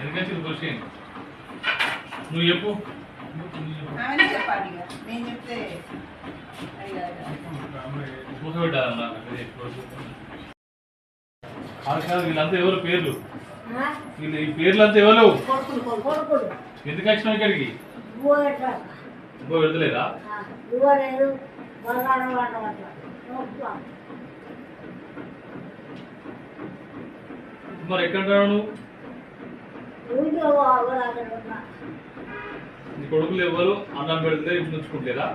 ఎందుకంటే క్వశ్చన్ నువ్వు చెప్పు. వీళ్ళంతా ఎవరు పేర్లు? వీళ్ళు ఈ పేర్లంతా ఎవరు? ఎందుకు వచ్చినావు ఇక్కడికి? ఇంకో నొప్పా మరి ఎక్కడ నువ్వు నీ కొడుకులు ఎవరు అన్నం పెడితే ఇంటి పోగొట్టాడు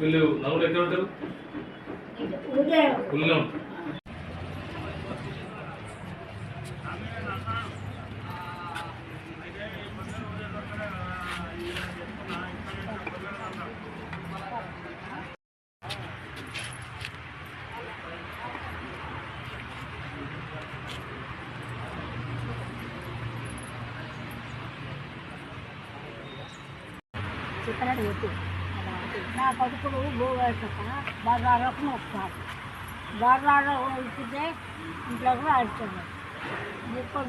వీళ్ళు నలుగురు ఎక్కడ ఉంటారు? ఊళ్ళో ఉంటారు. చెప్పినట్టు చెప్పు. నా కొడుకులు పోగొట్టక బజార్లకు వస్తారు బజార్లో వెళ్తే ఇంట్లో కూడా ఇక్కడ ఎక్కువ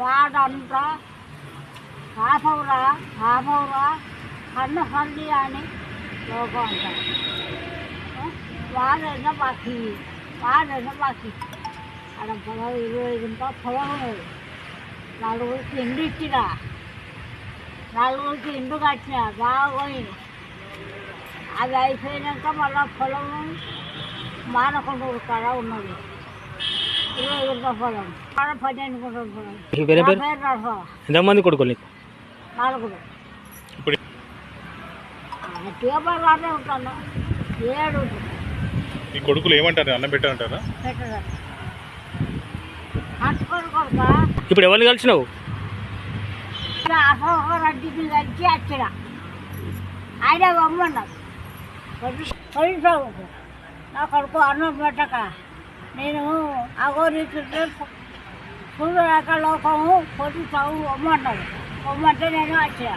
వాడంతా హాఫ్ వాడంతా ఆపవురా ఆపవురా కన్ను హల్లి అని లోకం అంటారు. వాడైనా బాకీ వాడైనా బాకీ అక్కడ పొలం ఇరవై గుంట పొలం ఉన్నది. నలుగురికి ఇండు ఇచ్చినా నలుగురికి ఇండు కట్టిన బాగా పోయింది అది అయిపోయినాక మళ్ళా పొలం మానకొండ కాడ ఉన్నది. ఇరవై గుంట పొలం. ఆడ పన్నెండు గుంటల పొలం. ఎంతమంది కొడుకులు నలుగురు. ఇప్పుడు ట్యూబర్లోనే ఉంటాను. ఏడు. ఈ కొడుకులు ఏమంటారు? అన్నం పెట్టారంటారా? ఇప్పుడు ఎవరిని కలిసినావు? అసలు రెడ్డికి కలిసి వచ్చిన ఆయన బొమ్మన్నాడు పోలీసు నా కొడుకు అన్నం పెట్టక. నేను అగోరీతుంటే పూర్వ రకాల లోకము పోలీసు బొమ్మన్నాడు వమ్మంటే నేను వచ్చిన